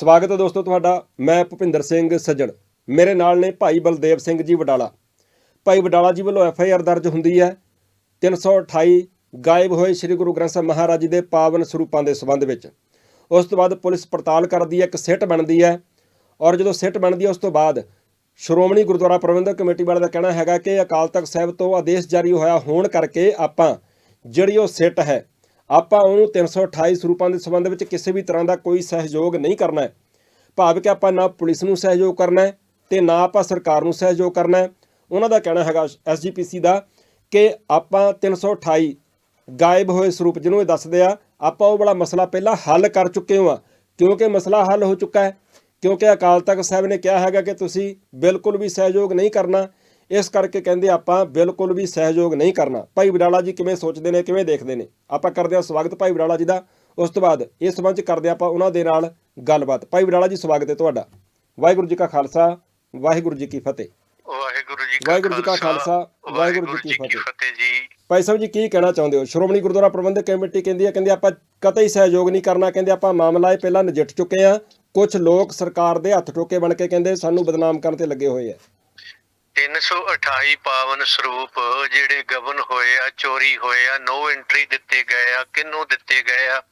ਸਵਾਗਤ ਹੈ ਦੋਸਤੋ ਤੁਹਾਡਾ, ਮੈਂ ਭੁਪਿੰਦਰ ਸਿੰਘ ਸੱਜਣ। ਮੇਰੇ ਨਾਲ ਨੇ ਭਾਈ ਬਲਦੇਵ ਸਿੰਘ ਜੀ ਵਡਾਲਾ। ਭਾਈ ਵਡਾਲਾ ਜੀ ਵੱਲੋਂ ਐਫ ਆਈ ਆਰ ਦਰਜ ਹੁੰਦੀ ਹੈ। 328 ਗਾਇਬ ਹੋਏ ਸ੍ਰੀ ਗੁਰੂ ਗ੍ਰੰਥ ਸਾਹਿਬ ਮਹਾਰਾਜ ਜੀ ਦੇ ਪਾਵਨ ਸਰੂਪਾਂ ਦੇ ਸੰਬੰਧ ਵਿੱਚ। ਉਸ ਤੋਂ ਬਾਅਦ ਪੁਲਿਸ ਪੜਤਾਲ ਕਰਦੀ ਹੈ, ਇੱਕ ਸਿੱਟ ਬਣਦੀ ਹੈ। ਔਰ ਜਦੋਂ ਸਿੱਟ ਬਣਦੀ ਹੈ, ਉਸ ਤੋਂ ਬਾਅਦ ਸ਼੍ਰੋਮਣੀ ਗੁਰਦੁਆਰਾ ਪ੍ਰਬੰਧਕ ਕਮੇਟੀ ਵਾਲਿਆਂ ਦਾ ਕਹਿਣਾ ਹੈਗਾ ਕਿ ਅਕਾਲ ਤਖਤ ਸਾਹਿਬ ਤੋਂ ਆਦੇਸ਼ ਜਾਰੀ ਹੋਇਆ ਹੋਣ ਕਰਕੇ ਆਪਾਂ ਜਿਹੜੀ ਉਹ ਸਿੱਟ ਹੈ ਆਪਾਂ ਉਹਨੂੰ 328 ਸਰੂਪਾਂ ਦੇ ਸੰਬੰਧ ਵਿੱਚ ਕਿਸੇ ਵੀ ਤਰ੍ਹਾਂ ਦਾ ਕੋਈ ਸਹਿਯੋਗ ਨਹੀਂ ਕਰਨਾ ਹੈ। ਭਾਵ ਕਿ ਆਪਾਂ ਨਾ ਪੁਲਿਸ ਨੂੰ ਸਹਿਯੋਗ ਕਰਨਾ ਹੈ ਤੇ ਨਾ ਆਪਾਂ ਸਰਕਾਰ ਨੂੰ ਸਹਿਯੋਗ ਕਰਨਾ ਹੈ। ਉਹਨਾਂ ਦਾ ਕਹਿਣਾ ਹੈਗਾ ਐਸਜੀਪੀਸੀ ਦਾ ਕਿ ਆਪਾਂ 328 ਗਾਇਬ ਹੋਏ ਸਰੂਪ ਜਿਹਨੂੰ ਇਹ ਦੱਸਦੇ ਆ, ਆਪਾਂ ਉਹ ਵਾਲਾ ਮਸਲਾ ਪਹਿਲਾਂ ਹੱਲ ਕਰ ਚੁੱਕੇ ਹਾਂ। ਕਿਉਂਕਿ ਮਸਲਾ ਹੱਲ ਹੋ ਚੁੱਕਾ ਹੈ, ਕਿਉਂਕਿ ਅਕਾਲ ਤਖਤ ਸਾਹਿਬ ਨੇ ਕਿਹਾ ਹੈਗਾ ਕਿ ਤੁਸੀਂ ਬਿਲਕੁਲ ਵੀ ਸਹਿਯੋਗ ਨਹੀਂ ਕਰਨਾ। ਇਸ ਕਰਕੇ ਕਹਿੰਦੇ ਆਪਾਂ ਬਿਲਕੁਲ ਵੀ ਸਹਿਯੋਗ ਨਹੀਂ ਕਰਨਾ। ਭਾਈ ਵਿਡਾਲਾ ਜੀ ਕਿਵੇਂ ਸੋਚਦੇ ਨੇ ਕਿਵੇਂ ਦੇਖਦੇ ਨੇ? ਆਪਾਂ ਕਰਦੇ ਹਾਂ ਸਵਾਗਤ ਭਾਈ ਵਿਡਾਲਾ ਜੀ ਦਾ। ਉਸ ਤੋਂ ਬਾਅਦ ਇਸ ਸੰਬੰਧ ਕਰਦੇ ਆਪਾਂ ਉਹਨਾਂ ਦੇ ਨਾਲ ਗੱਲਬਾਤ। ਭਾਈ ਵਿਡਾਲਾ ਜੀ ਸਵਾਗਤ ਹੈ ਤੁਹਾਡਾ। ਵਾਹਿਗੁਰੂ ਜੀ ਕਾ ਖਾਲਸਾ ਵਾਹਿਗੁਰੂ ਜੀ ਕੀ ਫਤਿਹ। ਵਾਹਿਗੁਰੂ ਜੀ ਵਾਹਿਗੁਰੂ ਜੀ ਕਾ ਖਾਲਸਾ, ਵਾਹਿਗੁਰੂ ਜੀ ਕੀ ਫਤਿਹ। ਫਤਿਹ ਜੀ। ਭਾਈ ਸਾਹਿਬ ਜੀ ਕੀ ਕਹਿਣਾ ਚਾਹੁੰਦੇ ਹੋ? ਸ਼੍ਰੋਮਣੀ ਗੁਰਦੁਆਰਾ ਪ੍ਰਬੰਧਕ ਕਮੇਟੀ ਕਹਿੰਦੀ ਹੈ ਕਹਿੰਦੇ ਆਪਾਂ ਕਤਈ ਸਹਿਯੋਗ ਨਹੀਂ ਕਰਨਾ ਕਹਿੰਦੇ ਆਪਾਂ ਮਾਮਲਾ ਇਹ ਪਹਿਲਾਂ ਨਜਿੱਠ ਚੁੱਕੇ ਆ ਕੁਝ ਲੋਕ ਸਰਕਾਰ ਦੇ ਹੱਥ ਟੋਕੇ ਬਣ ਕੇ ਕਹਿੰਦੇ ਸਾਨੂੰ ਬਦਨਾਮ ਕਰਨ ਤੇ ਲੱਗੇ ਹੋਏ ਆ। 328 ਪਾਵਨ ਸਰੂਪ ਜਿਹੜੇ ਗਵਨ ਹੋਏ ਆ ਚੋਰੀ ਹੋਏ ਆ ਨੋ ਐਂਟਰੀ ਦਿੱਤੇ ਗਏ ਆ ਕਿੰਨੂੰ ਦਿੱਤੇ ਗਏ ਆ?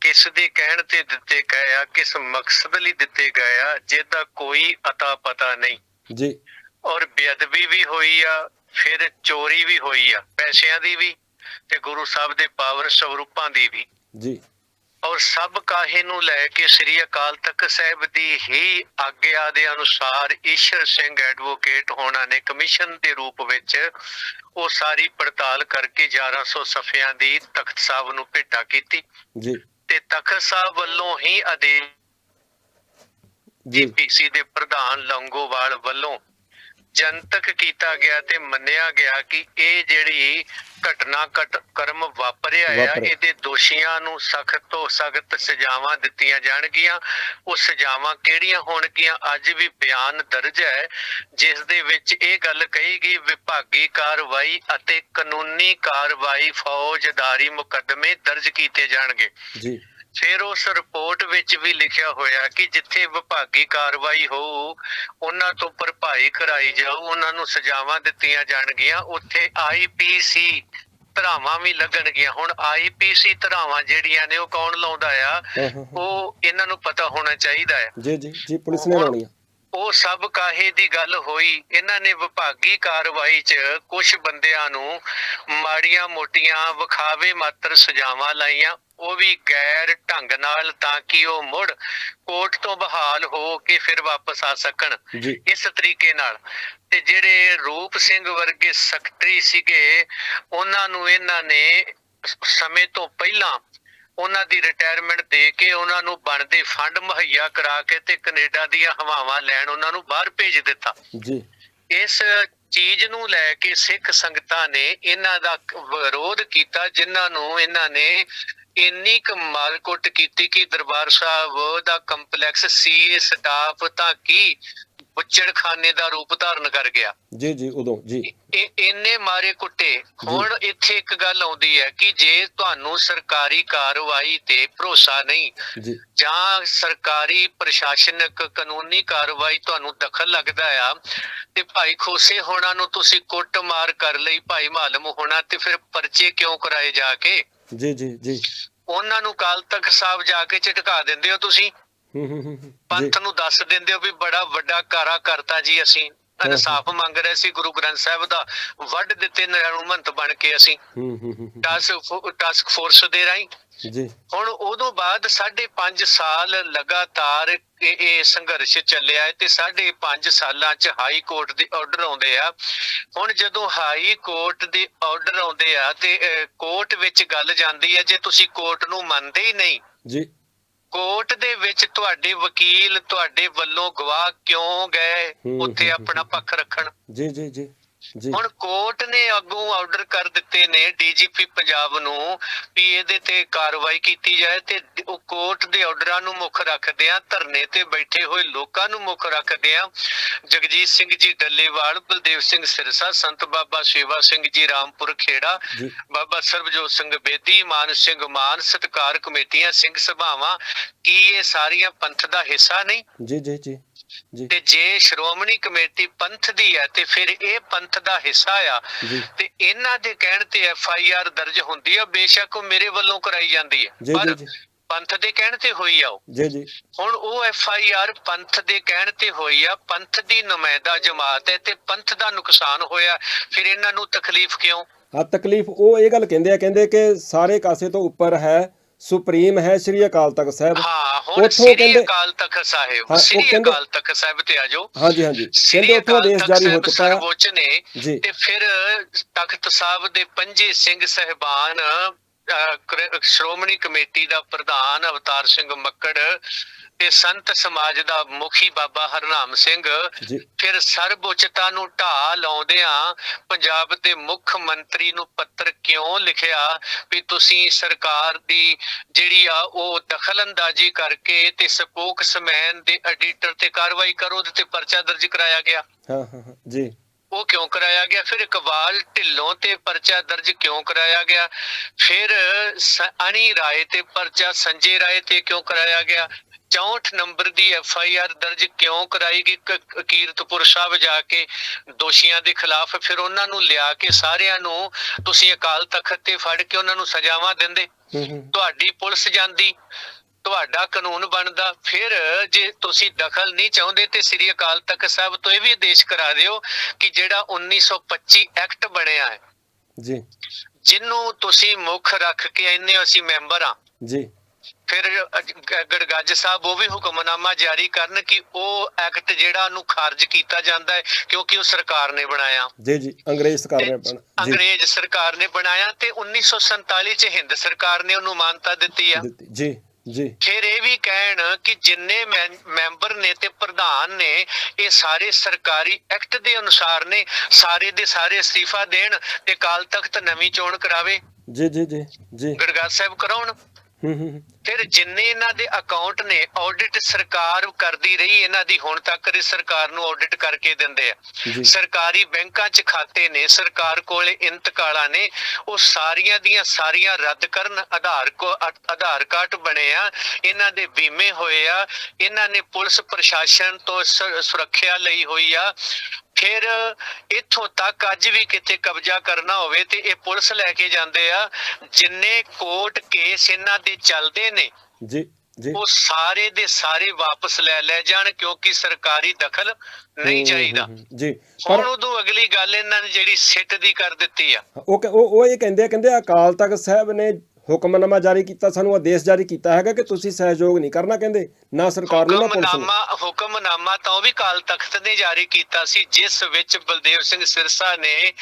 ਕਿਸ ਦੇ ਕਹਿਣ ਤੇ ਦਿੱਤੇ ਗਏ ਆ ਕਿਸ ਮਕਸਦ ਲਈ ਦਿੱਤੇ ਗਏ ਆ ਜਿਹਦਾ ਕੋਈ ਅਤਾ ਪਤਾ ਨਹੀਂ। ਜੀ। ਔਰ ਬੇਅਦਬੀ ਵੀ ਹੋਈ ਆ ਫਿਰ ਚੋਰੀ ਵੀ ਹੋਈ ਆ ਪੈਸਿਆਂ ਦੀ ਵੀ ਤੇ ਗੁਰੂ ਸਾਹਿਬ ਦੇ ਪਾਵਨ ਸਰੂਪਾਂ ਦੀ ਵੀ। ਜੀ। ਔਰ ਸਭ ਕਾਹੇ ਨੂੰ ਲੈ ਕੇ ਸ੍ਰੀ ਅਕਾਲ ਤਖਤ ਸਾਹਿਬ ਦੀ ਹੀ ਆਗਿਆ ਦੇ ਅਨੁਸਾਰ ਈਸ਼ਰ ਸਿੰਘ ਐਡਵੋਕੇਟ ਹੋਣਾ ਨੇ ਕਮਿਸ਼ਨ ਦੇ ਰੂਪ ਵਿੱਚ ਉਹ ਸਾਰੀ ਪੜਤਾਲ ਕਰਕੇ 1100 ਸਫ਼ਿਆਂ ਦੀ ਤਖਤ ਸਾਹਿਬ ਨੂੰ ਭੇਟਾ ਕੀਤੀ ਜੀ। ਤੇ ਤਖਤ ਸਾਹਿਬ ਵੱਲੋਂ ਹੀ ਆਦੇਸ਼ ਜੀ। ਜੀਪੀਸੀ ਦੇ ਪ੍ਰਧਾਨ ਲੰਗੋਵਾਲ ਵੱਲੋਂ ਜਨਤਕ ਕੀਤਾ ਗਿਆ ਤੇ ਮੰਨਿਆ ਗਿਆ ਕਿ ਇਹ ਜਿਹੜੀ ਘਟਨਾ ਘਟ ਕਰਮ ਵਾਪਰਿਆ ਆ। ਇਹਦੇ ਦੋਸ਼ੀਆਂ ਨੂੰ ਸਖਤ ਤੋਂ ਸਖਤ ਸਜ਼ਾਵਾਂ ਦਿੱਤੀਆਂ ਜਾਣਗੀਆਂ। ਉਹ ਸਜ਼ਾਵਾਂ ਕਿਹੜੀਆਂ ਹੋਣਗੀਆਂ? ਅੱਜ ਵੀ ਬਿਆਨ ਦਰਜ ਹੈ ਜਿਸ ਦੇ ਵਿੱਚ ਇਹ ਗੱਲ ਕਹੀ ਗਈ ਵਿਭਾਗੀ ਕਾਰਵਾਈ ਅਤੇ ਕਾਨੂੰਨੀ ਕਾਰਵਾਈ ਫੌਜਦਾਰੀ ਮੁਕੱਦਮੇ ਦਰਜ ਕੀਤੇ ਜਾਣਗੇ। ਜੀ। ਫਿਰ ਉਸ ਰਿਪੋਰਟ ਵਿੱਚ ਵੀ ਲਿਖਿਆ ਹੋਇਆ ਕਿ ਜਿੱਥੇ ਵਿਭਾਗੀ ਕਾਰਵਾਈ ਹੋਊ ਉਹਨਾਂ ਤੋਂ ਭਰਪਾਈ ਕਰਾਈ ਜਾਊ ਉਹਨਾਂ ਨੂੰ ਸਜ਼ਾਵਾਂ ਦਿੱਤੀਆਂ ਜਾਣਗੀਆਂ ਉੱਥੇ ਆਈਪੀਸੀ ਧਰਾਵਾਂ ਵੀ ਲੱਗਣਗੀਆਂ। ਹੁਣ ਆਈਪੀਸੀ ਧਰਾਵਾਂ ਜਿਹੜੀਆਂ ਨੇ ਉਹ ਕੌਣ ਲਾਉਂਦਾ ਆ। ਉਹ ਇਹਨਾਂ ਨੂੰ ਪਤਾ ਹੋਣਾ ਚਾਹੀਦਾ ਹੈ ਜੀ ਜੀ ਜੀ ਪੁਲਿਸ ਨੇ ਲਾਉਣੀ ਆ। ਉਹ ਸਭ ਕਾਹੇ ਦੀ ਗੱਲ ਹੋਈ ਇਹਨਾਂ ਨੇ ਵਿਭਾਗੀ ਕਾਰਵਾਈ 'ਚ ਕੁਝ ਬੰਦਿਆਂ ਨੂੰ ਮਾੜੀਆਂ ਮੋਟੀਆਂ ਵਿਖਾਵੇ ਮਾਤਰ ਸਜ਼ਾਵਾਂ ਲਾਈਆਂ। ਉਹ ਵੀ ਗੈਰ ਢੰਗ ਨਾਲ ਤਾਂ ਕਿ ਉਹ ਮੁੜ ਕੋਰਟ ਤੋਂ ਬਹਾਲ ਹੋ ਕੇ ਫਿਰ ਵਾਪਸ ਆ ਸਕਣ ਇਸ ਤਰੀਕੇ ਨਾਲ। ਤੇ ਜਿਹੜੇ ਰੂਪ ਸਿੰਘ ਵਰਗੇ ਸੈਕਟਰੀ ਸੀਗੇ ਉਹਨਾਂ ਨੂੰ ਇਹਨਾਂ ਨੇ ਸਮੇਂ ਤੋਂ ਪਹਿਲਾਂ ਉਹਨਾਂ ਦੀ ਰਿਟਾਇਰਮੈਂਟ ਦੇ ਕੇ ਉਹਨਾਂ ਨੂੰ ਬਣਦੇ ਫੰਡ ਮੁਹੱਈਆ ਕਰਾ ਕੇ ਤੇ ਕੈਨੇਡਾ ਦੀਆਂ ਹਵਾਵਾਂ ਲੈਣ ਉਹਨਾਂ ਨੂੰ ਬਾਹਰ ਭੇਜ ਦਿੱਤਾ। ਜੀ। ਇਸ ਚੀਜ਼ ਨੂੰ ਲੈ ਕੇ ਸਿੱਖ ਸੰਗਤਾਂ ਨੇ ਇਹਨਾਂ ਦਾ ਵਿਰੋਧ ਕੀਤਾ, ਜਿਨ੍ਹਾਂ ਨੂੰ ਇਹਨਾਂ ਨੇ ਇੰਨੀ ਕੁ ਮਾਰਕੁੱਟ ਕੀਤੀ ਕਿ ਦਰਬਾਰ ਸਾਹਿਬ ਦਾ ਕੰਪਲੈਕਸ ਸੀਏ ਸਟਾਫ ਤਾਂ ਕੀ ਬੁੱਚੜਖਾਨੇ ਦਾ ਰੂਪ ਧਾਰਨ ਕਰ ਗਿਆ। ਜੀ ਜੀ ਉਦੋਂ ਜੀ। ਇਹ ਇੰਨੇ ਮਾਰੇ ਕੁੱਟੇ। ਹੁਣ ਇੱਥੇ ਇੱਕ ਗੱਲ ਆਉਂਦੀ ਹੈ ਕਿ ਜੇ ਤੁਹਾਨੂੰ ਸਰਕਾਰੀ ਕਾਰਵਾਈ ਤੇ ਭਰੋਸਾ ਨਹੀਂ ਜੀ। ਜਾਂ ਸਰਕਾਰੀ ਪ੍ਰਸ਼ਾਸਨਿਕ ਕਾਨੂੰਨੀ ਕਾਰਵਾਈ ਤੁਹਾਨੂੰ ਦਖਲ ਲੱਗਦਾ ਆ ਤੇ ਭਾਈ ਖੋਸੇ ਹੋਣਾ ਨੂੰ ਤੁਸੀਂ ਕੁੱਟ ਮਾਰ ਕਰ ਲਈ ਭਾਈ ਮਾਲਮ ਹੋਣਾ ਤੇ ਫਿਰ ਪਰਚੇ ਕਿਉਂ ਕਰਾਏ ਜਾ ਕੇ? ਜੀ ਜੀ ਜੀ। ਉਹਨਾਂ ਨੂੰ ਕਾਲ ਤੱਕ ਸਾਹਿਬ ਜਾ ਕੇ ਝਟਕਾ ਦਿੰਦੇ ਹੋ ਤੁਸੀਂ? ਪੰਥ ਨੂੰ ਦੱਸ ਦਿੰਦੇ ਹੋ ਵੀ ਬੜਾ ਵੱਡਾ ਕਾਰਾ ਕਰਤਾ ਜੀ ਅਸੀਂ। ਇਨਸਾਫ ਮੰਗ ਰਹੇ ਸੀ ਗੁਰੂ ਗ੍ਰੰਥ ਸਾਹਿਬ ਦਾ। ਵੱਢ ਦਿੱਤੇ ਨਿਰਮੰਤ ਬਣ ਕੇ ਅਸੀਂ। ਹੂੰ ਹੂੰ ਹੂੰ ਹੂੰ, ਟਾਸਕ ਟਾਸਕ ਫੋਰਸ ਦੇ ਰਾਹੀਂ। ਜੀ। ਹੁਣ ਉਦੋਂ ਬਾਅਦ 5.5 ਸਾਲ ਲਗਾਤਾਰ ਇਹ ਸੰਘਰਸ਼ ਚੱਲਿਆ ਤੇ 5.5 ਸਾਲਾਂ ਚ ਹਾਈ ਕੋਰਟ ਦੇ ਆਰਡਰ ਆਉਂਦੇ ਆ। ਹੁਣ ਜਦੋਂ ਹਾਈ ਕੋਰਟ ਦੇ ਆਰਡਰ ਆਉਂਦੇ ਆ ਤੇ ਕੋਰਟ ਵਿੱਚ ਗੱਲ ਜਾਂਦੀ ਹੈ ਜੇ ਤੁਸੀਂ ਕੋਰਟ ਨੂੰ ਮੰਨਦੇ ਹੀ ਨਹੀਂ ਜੀ। ਕੋਰਟ ਦੇ ਵਿੱਚ ਤੁਹਾਡੇ ਵਕੀਲ ਤੁਹਾਡੇ ਵੱਲੋਂ ਗਵਾਹ ਕਿਉਂ ਗਏ? ਉੱਥੇ ਆਪਣਾ ਪੱਖ ਰੱਖਣ। ਜੀ ਜੀ ਜੀ। ਹੁਣ ਕੋਰਟ ਨੇ ਅੱਗੋਂ ਆਰਡਰ ਕਰ ਦਿੱਤੇ ਨੇ ਡੀਜੀਪੀ ਪੰਜਾਬ ਨੂੰ ਵੀ ਇਹਦੇ ਤੇ ਕਾਰਵਾਈ ਕੀਤੀ ਜਾਏ ਤੇ ਉਹ ਕੋਰਟ ਦੇ ਆਰਡਰਾਂ ਨੂੰ ਮੁੱਖ ਰੱਖਦੇ ਆ ਧਰਨੇ ਤੇ ਬੈਠੇ ਹੋਏ ਲੋਕਾਂ ਨੂੰ ਮੁੱਖ ਰੱਖਦੇ ਆ। ਜਗਜੀਤ ਸਿੰਘ ਜੀ ਡੱਲੇਵਾਲ ਬਲਦੇਵ ਸਿੰਘ ਸਿਰਸਾ ਸੰਤ ਬਾਬਾ ਸੇਵਾ ਸਿੰਘ ਜੀ ਰਾਮਪੁਰ ਖੇੜਾ ਬਾਬਾ ਸਰਬਜੋਤ ਸਿੰਘ ਬੇਦੀ ਮਾਨ ਸਿੰਘ ਮਾਨ ਸਤਕਾਰ ਕਮੇਟੀਆਂ ਸਿੰਘ ਸਭਾਵਾਂ ਕੀ ਇਹ ਸਾਰੀਆਂ ਪੰਥ ਦਾ ਹਿੱਸਾ ਨਹੀਂ? ਜੀ ਜੀ ਜੀ। ਤੇ ਜੇ ਸ਼੍ਰੋਮਣੀ ਕਮੇਟੀ ਪੰਥ ਦੀ ਹੈ ਤੇ ਫਿਰ ਇਹ ਪੰਥ ਦਾ ਹਿੱਸਾ ਆ। ਤੇ ਇਹਨਾਂ ਦੇ ਕਹਿਣ ਤੇ ਐਫ ਆਈ ਆਰ ਦਰਜ ਹੁੰਦੀ ਆ ਬੇਸ਼ੱਕ ਉਹ ਮੇਰੇ ਵੱਲੋਂ ਕਰਾਈ ਜਾਂਦੀ ਹੈ। ਜੀ ਪੰਥ ਦੇ ਕਹਿਣ ਤੇ ਹੋਈ ਆ ਉਹ। ਜੀ ਜੀ। ਹੁਣ ਉਹ ਐਫ ਆਈ ਆਰ ਪੰਥ ਦੇ ਕਹਿਣ ਤੇ ਹੋਈ ਆ ਪੰਥ ਦੀ ਨੁਮਾਇੰਦਾ ਜਮਾਤ ਹੈ ਤੇ ਪੰਥ ਦਾ ਨੁਕਸਾਨ ਹੋਇਆ ਫਿਰ ਇਹਨਾਂ ਨੂੰ ਤਕਲੀਫ ਕਿਉਂ? ਆ ਤਕਲੀਫ ਉਹ ਇਹ ਗੱਲ ਕਹਿੰਦੇ ਆ ਕਹਿੰਦੇ ਕਿ ਸਾਰੇ ਕਾਸੇ ਤੋਂ ਉੱਪਰ ਹੈ ਸੁਪਰੀਮ ਹੈ ਸ੍ਰੀ ਅਕਾਲ ਤਖਤ ਸਾਹਿਬ। ਹਾਂ ਹੁਣ ਸ੍ਰੀ ਅਕਾਲ ਤਖਤ ਸਾਹਿਬ ਸ੍ਰੀ ਅਕਾਲ ਤਖਤ ਸਾਹਿਬ ਤੇ ਆਜੋ ਹਾਂਜੀ ਹਾਂਜੀ। ਕਹਿੰਦੇ ਉੱਥੋਂ ਆਦੇਸ਼ ਜਾਰੀ ਹੋ ਚੁੱਕਾ ਹੈ। ਸਰਵਉੱਚ ਨੇ ਤੇ ਫਿਰ ਤਖਤ ਸਾਹਿਬ ਦੇ ਪੰਜੇ ਸਿੰਘ ਸਹਿਬਾਨ ਸ਼੍ਰੋਮਣੀ ਕਮੇਟੀ ਦਾ ਪ੍ਰਧਾਨ ਅਵਤਾਰ ਸਿੰਘ ਮੱਕੜ ਤੇ ਸੰਤ ਸਮਾਜ ਦਾ ਮੁਖੀ ਬਾਬਾ ਹਰਨਾਮ ਸਿੰਘ ਫਿਰ ਸਰਬਉੱਚਤਾ ਨੂੰ ਢਾਹ ਲਾਉਂਦਿਆਂ ਪੰਜਾਬ ਦੇ ਮੁੱਖ ਮੰਤਰੀ ਨੂੰ ਪੱਤਰ ਕਿਉਂ ਲਿਖਿਆ ਵੀ ਤੁਸੀਂ ਸਰਕਾਰ ਦੀ ਜਿਹੜੀ ਆ ਉਹ ਦਖਲਅੰਦਾਜ਼ੀ ਕਰਕੇ ਤੇ ਸਪੋਕਸਮੈਨ ਦੇ ਐਡੀਟਰ ਤੇ ਕਾਰਵਾਈ ਕਰੋ ਤੇ ਪਰਚਾ ਦਰਜ ਕਰਾਇਆ ਗਿਆ। ਹਾਂ ਹਾਂ ਜੀ। ਉਹ ਕਿਉਂ ਕਰਾਇਆ ਗਿਆ? ਫਿਰ ਇਕਬਾਲ ਢਿੱਲੋਂ ਤੇ ਪਰਚਾ ਦਰਜ ਕਿਉਂ ਕਰਾਇਆ ਗਿਆ? ਫਿਰ ਅਣੀ ਰਾਏ ਤੇ ਪਰਚਾ ਸੰਜੇ ਰਾਏ ਤੇ ਕਿਉਂ ਕਰਾਇਆ ਗਿਆ? 64 ਨੰਬਰ ਦੀ ਐਫ ਆਈ ਆਰ ਦਰਜ ਕਿਉਂ ਕਰਾਈ ਗਈ? ਕੀਰਤਪੁਰ ਸਾਹਿਬ ਜਾ ਕੇ ਦੋਸ਼ੀਆਂ ਦੇ ਖਿਲਾਫ ਫਿਰ ਉਹਨਾਂ ਨੂੰ ਲਿਆ ਕੇ ਸਾਰਿਆਂ ਨੂੰ ਤੁਸੀਂ ਅਕਾਲ ਤਖਤ ਤੇ ਫੜ ਕੇ ਉਹਨਾਂ ਨੂੰ ਸਜ਼ਾਵਾਂ ਦਿੰਦੇ। ਤੁਹਾਡੀ ਪੁਲਿਸ ਜਾਂਦੀ ਤੁਹਾਡਾ ਕਾਨੂੰਨ ਬਣਦਾ ਫਿਰ ਜੇ ਤੁਸੀਂ ਦਖਲ ਨਹੀਂ ਚਾਹੁੰਦੇ ਤੇ ਸ੍ਰੀ ਅਕਾਲ ਤਖਤ ਸਾਹਿਬ ਤੋਂ ਇਹ ਵੀ ਆਦੇਸ਼ ਕਰਾ ਦਿਓ ਕਿ ਜਿਹੜਾ 1925 ਐਕਟ ਬਣਿਆ ਹੈ। ਜੀ। ਜਿਹਨੂੰ ਤੁਸੀਂ ਮੁੱਖ ਰੱਖ ਕੇ ਇੰਨੇ ਅਸੀਂ ਮੈਂਬਰ ਆ ਜੀ। ਫਿਰ ਗੜਗੱਜ ਸਾਹਿਬ ਉਹ ਵੀ ਹੁਕਮਨਾਮਾ ਜਾਰੀ ਕਰਨ ਕਿ ਉਹ ਐਕਟ ਜਿਹੜਾ ਨੂੰ ਖਾਰਜ ਕੀਤਾ ਜਾਂਦਾ ਹੈ ਕਿਉਂਕਿ ਉਹ ਸਰਕਾਰ ਨੇ ਬਣਾਇਆ। ਜੀ ਜੀ ਅੰਗਰੇਜ਼ ਸਰਕਾਰ ਨੇ ਜੀ। ਅੰਗਰੇਜ਼ ਸਰਕਾਰ ਨੇ ਬਣਾਇਆ ਤੇ 1947 ਚ ਹਿੰਦ ਸਰਕਾਰ ਨੇ ਉਹਨੂੰ ਮਾਨਤਾ ਦਿੱਤੀ ਆ। ਜੀ ਜੀ। ਫਿਰ ਇਹ ਵੀ ਕਹਿਣ ਕਿ ਜਿੰਨੇ ਮੈਂਬਰ ਨੇ ਤੇ ਪ੍ਰਧਾਨ ਨੇ ਇਹ ਸਾਰੇ ਸਰਕਾਰੀ ਐਕਟ ਦੇ ਅਨੁਸਾਰ ਨੇ ਸਾਰੇ ਦੇ ਸਾਰੇ ਅਸਤੀਫਾ ਦੇਣ ਤੇ ਕਾਲ ਤਖਤ ਨਵੀਂ ਚੋਣ ਕਰਾਵੇ। ਜੀ ਜੀ ਜੀ ਜੀ। ਗੜਗਾਜ ਸਾਹਿਬ ਕਰਾਉਣ। ਹੂੰ ਹੂੰ, ਫਿਰ ਜਿੰਨੇ ਇਹਨਾਂ ਦੇ ਅਕਾਊਂਟ ਨੇ ਆਡਿਟ ਸਰਕਾਰ ਕਰਦੀ ਰਹੀ ਇਹਨਾਂ ਦੀ ਹੁਣ ਤੱਕ ਦੀ ਸਰਕਾਰ ਨੂੰ ਆਡਿਟ ਕਰਕੇ ਦਿੰਦੇ ਆ। ਸਰਕਾਰੀ ਬੈਂਕਾਂ 'ਚ ਖਾਤੇ ਨੇ ਸਰਕਾਰ ਕੋਲੇ ਇੰਤਕਾਲਾਂ ਨੇ ਉਹ ਸਾਰੀਆਂ ਦੀਆਂ ਸਾਰੀਆਂ ਰੱਦ ਕਰਨ ਆਧਾਰ ਕੋ ਆਧਾਰ ਕਾਰਡ ਬਣੇ ਆ ਇਹਨਾਂ ਦੇ ਬੀਮੇ ਹੋਏ ਆ ਇਹਨਾਂ ਨੇ ਪੁਲਿਸ ਪ੍ਰਸ਼ਾਸਨ ਤੋਂ ਸੁਰੱਖਿਆ ਲਈ ਹੋਈ ਆ। ਫਿਰ ਇੱਥੋਂ ਤੱਕ ਅੱਜ ਵੀ ਕਿਤੇ ਕਬਜ਼ਾ ਕਰਨਾ ਹੋਵੇ ਤੇ ਇਹ ਪੁਲਿਸ ਲੈ ਕੇ ਜਾਂਦੇ ਆ। ਜਿੰਨੇ ਕੋਰਟ ਕੇਸ ਇਹਨਾਂ ਦੇ ਚੱਲਦੇ ਨੇ। ਜੀ ਜੀ। ਉਹ ਸਾਰੇ ਦੇ ਸਾਰੇ ਵਾਪਸ ਲੈ ਲੈ ਜਾਣ ਕਿਉਂਕਿ ਸਰਕਾਰੀ ਦਖਲ ਨਹੀਂ ਚਾਹੀਦਾ। ਜੀ ਪਰ ਉਦੋਂ ਅਗਲੀ ਗੱਲ ਇਹਨਾਂ ਨੇ ਜਿਹੜੀ ਸਿੱਟ ਦੀ ਕਰ ਦਿੱਤੀ ਆ। ਉਹ ਉਹ ਇਹ ਕਹਿੰਦੇ ਆ ਕਹਿੰਦੇ ਅਕਾਲ ਤਖਤ ਸਾਹਿਬ ਨੇ ਹੁਕਮਨਾਮਾ ਜਾਰੀ ਕੀਤਾ ਸਾਨੂੰ ਆਦੇਸ਼ ਜਾਰੀ ਕੀਤਾ ਹੈਗਾ ਕਿ ਤੁਸੀਂ ਸਹਿਯੋਗ ਨਹੀਂ ਕਰਨਾ ਕਹਿੰਦੇ ਨਾ ਸਰਕਾਰ ਨੂੰ ਨਾ ਪੁਲਿਸ ਨੂੰ। ਹੁਕਮਨਾਮਾ ਤਾਂ ਉਹ ਵੀ ਕਾਲ ਤਖਤ ਨੇ ਜਾਰੀ ਕੀਤਾ ਸੀ ਜਿਸ ਵਿੱਚ ਬਲਦੇਵ ਸਿੰਘ ਸਿਰਸਾ ਨੇ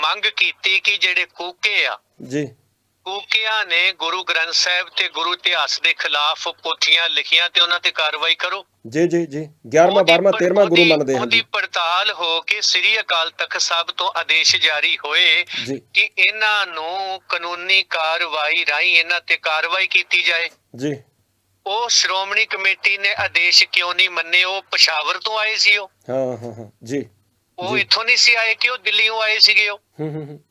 ਮੰਗ ਕੀਤੀ ਕਿ ਜਿਹੜੇ ਕੂਕੇ ਆ ਜੀ। ਕੂਕਿਆਂ ਨੇ ਗੁਰੂ ਗ੍ਰੰਥ ਸਾਹਿਬ ਤੇ ਗੁਰੂ ਇਤਿਹਾਸ ਦੇ ਖਿਲਾਫ ਪੋਥੀਆਂ ਲਿਖੀਆਂ ਤੇ ਉਹਨਾਂ ਤੇ ਕਾਰਵਾਈ ਕਰੋ। ਜੀ ਜੀ ਜੀ। 11ਵਾਂ ਉਹਦੀ 12ਵਾਂ ਪੜ- 13ਵਾਂ ਗੁਰੂ ਮੰਨਦੇ ਹਾਂ ਉਹਦੀ ਪੜਤਾਲ ਹੋ ਕੇ ਸ੍ਰੀ ਅਕਾਲ ਤਖਤ ਸਾਹਿਬ ਤੋਂ ਆਦੇਸ਼ ਜਾਰੀ ਹੋਏ ਕਿ ਇਹਨਾਂ ਨੂੰ ਕਾਨੂੰਨੀ ਕਾਰਵਾਈ ਰਾਹੀਂ ਇਹਨਾਂ ਤੇ ਕਾਰਵਾਈ ਕੀਤੀ ਜਾਏ। ਜੀ। ਉਹ ਸ਼੍ਰੋਮਣੀ ਕਮੇਟੀ ਨੇ ਆਦੇਸ਼ ਕਿਉਂ ਨਹੀਂ ਮੰਨੇ? ਉਹ ਪਸ਼ਾਵਰ ਤੋਂ ਆਏ ਸੀ ਉਹ। ਹਾਂ ਹਾਂ ਹਾਂ। ਜੀ। ਉਹ। ਇੱਥੋਂ ਨਹੀਂ ਸੀ ਆਏ ਕਿ ਉਹ ਦਿੱਲੀੋਂ ਆਏ ਸੀਗੇ ਉਹ। ਹੂੰ ਹੂੰ,